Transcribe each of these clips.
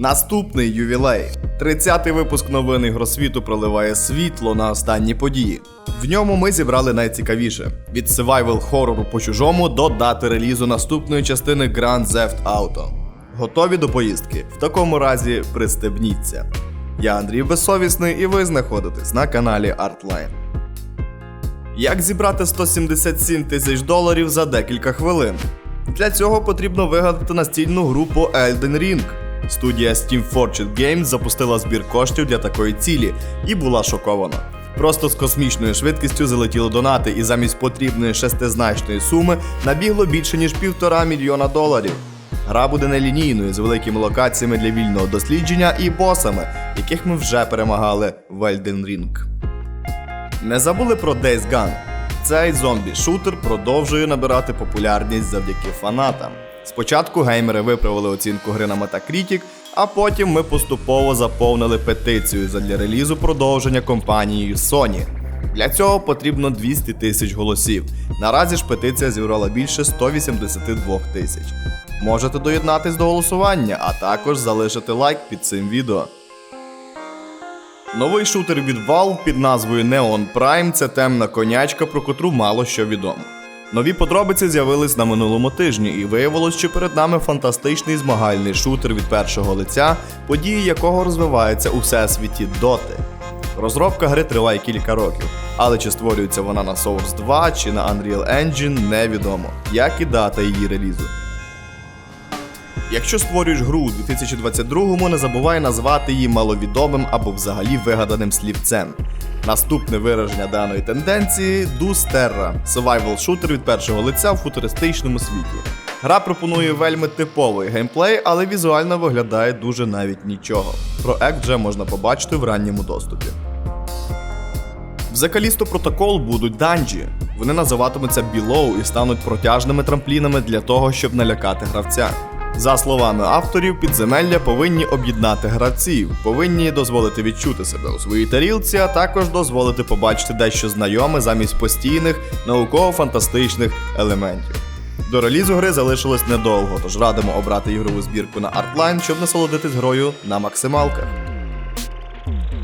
Наступний ювілей. 30-й випуск новин ігросвіту проливає світло на останні події. В ньому ми зібрали найцікавіше: від survival хорору по чужому до дати релізу наступної частини Grand Theft Auto. Готові до поїздки? В такому разі пристебніться. Я Андрій Безсовісний, і ви знаходитесь на каналі Artline. Як зібрати 177 тисяч доларів за декілька хвилин? Для цього потрібно вигадати настільну гру по Elden Ring. Студія Steam Fortune Games запустила збір коштів для такої цілі і була шокована. Просто з космічною швидкістю залетіли донати, і замість потрібної шестизначної суми набігло більше ніж півтора мільйона доларів. Гра буде нелінійною з великими локаціями для вільного дослідження і босами, яких ми вже перемагали в Elden Ring. Не забули про Days Gone. Цей зомбі-шутер продовжує набирати популярність завдяки фанатам. Спочатку геймери виправили оцінку гри на Metacritic, а потім ми поступово заповнили петицію задля релізу продовження компанією Sony. Для цього потрібно 200 тисяч голосів. Наразі ж петиція зібрала більше 182 тисяч. Можете доєднатись до голосування, а також залишити лайк під цим відео. Новий шутер від Valve під назвою Neon Prime це темна конячка, про котру мало що відомо. Нові подробиці з'явились на минулому тижні, і виявилось, що перед нами фантастичний змагальний шутер від першого лиця, події якого розвиваються у всесвіті Доти. Розробка гри триває кілька років, але чи створюється вона на Source 2 чи на Unreal Engine невідомо, як і дата її релізу. Якщо створюєш гру у 2022-му, не забувай назвати її маловідомим або взагалі вигаданим слівцем. Наступне вираження даної тенденції Terra – survival шутер від першого лиця в футуристичному світі. Гра пропонує вельми типовий геймплей, але візуально виглядає дуже навіть нічого. Проект вже можна побачити в ранньому доступі. В Callisto Protocol будуть данжі. Вони називатимуться Below і стануть протяжними трамплінами для того, щоб налякати гравця. За словами авторів, підземелля повинні об'єднати гравців, повинні дозволити відчути себе у своїй тарілці, а також дозволити побачити дещо знайоме замість постійних науково-фантастичних елементів. До релізу гри залишилось недовго, тож радимо обрати ігрову збірку на Artline, щоб насолодитись грою на максималках.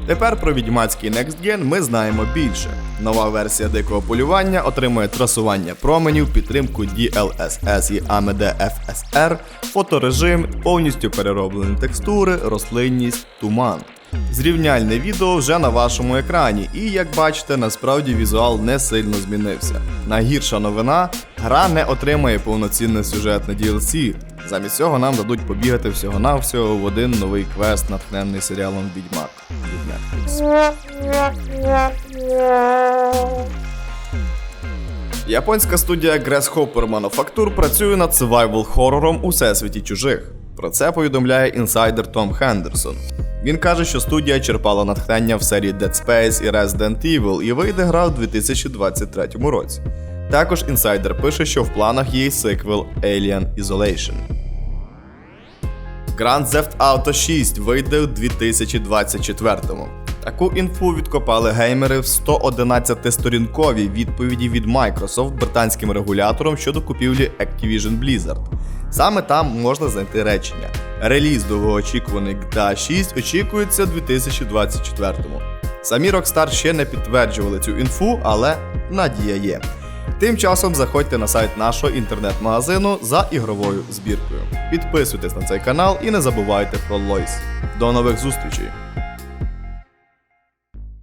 Тепер про відьмацький Next Gen ми знаємо більше. Нова версія дикого полювання отримує трасування променів, підтримку DLSS і AMD FSR, фоторежим, повністю перероблені текстури, рослинність, туман. Зрівняльне відео вже на вашому екрані, і як бачите, насправді візуал не сильно змінився. Найгірша новина гра не отримає повноцінне сюжетне DLC. Замість цього нам дадуть побігати всього-навсього в один новий квест, натхненний серіалом Відьмак від Японська студія Grasshopper Manufacture працює над survival хорором у всесвіті чужих. Про це повідомляє інсайдер Том Хендерсон. Він каже, що студія черпала натхнення в серії Dead Space і Resident Evil і вийде гра у 2023 році. Також інсайдер пише, що в планах є сиквел Alien Isolation. Grand Theft Auto 6 вийде у 2024-му. Таку інфу відкопали геймери в 111-сторінковій відповіді від Microsoft британським регулятором щодо купівлі Activision Blizzard. Саме там можна знайти речення. Реліз довгоочікуваний GTA 6 очікується у 2024-му. Самі Rockstar ще не підтверджували цю інфу, але надія є. Тим часом заходьте на сайт нашого інтернет-магазину за ігровою збіркою. Підписуйтесь на цей канал і не забувайте про Лойс. До нових зустрічей!